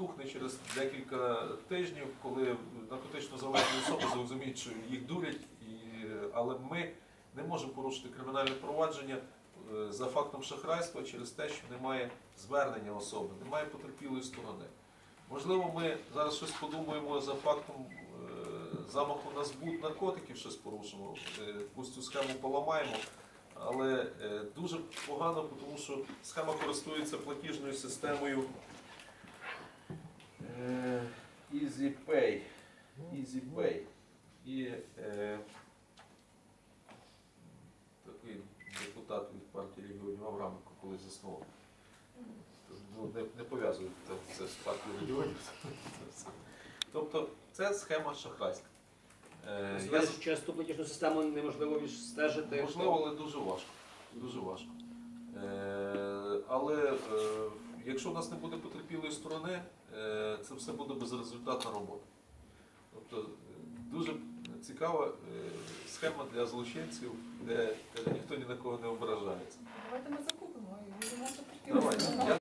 потухне через декілька тижнів, коли наркотично залежні особи зрозуміють, що їх дурять, і, але ми не можемо порушити кримінальне провадження е, за фактом шахрайства через те, що немає звернення особи, немає потерпілої сторони. Можливо, ми зараз щось подумаємо за фактом е, замаху на збут наркотиків, щось порушимо, е, якусь цю схему поламаємо. Але дуже погано, тому що схема користується платіжною системою е, EasyPay. EasyPay. І е, такий депутат від партії регіонів Авраменко колись заснував. Ну, не, не пов'язують це, з партією регіонів. Тобто це схема шахрайська. Е, я Знаєш, часто платіжну систему неможливо відстежити. Можливо, але дуже важко. Дуже важко. Е, але е, Якщо у нас не буде потерпілої сторони, е, це все буде безрезультатна робота. Тобто е, дуже цікава е, схема для злочинців, де ніхто ні на кого не ображається. Давайте ми закупимо і будемо потерпіло.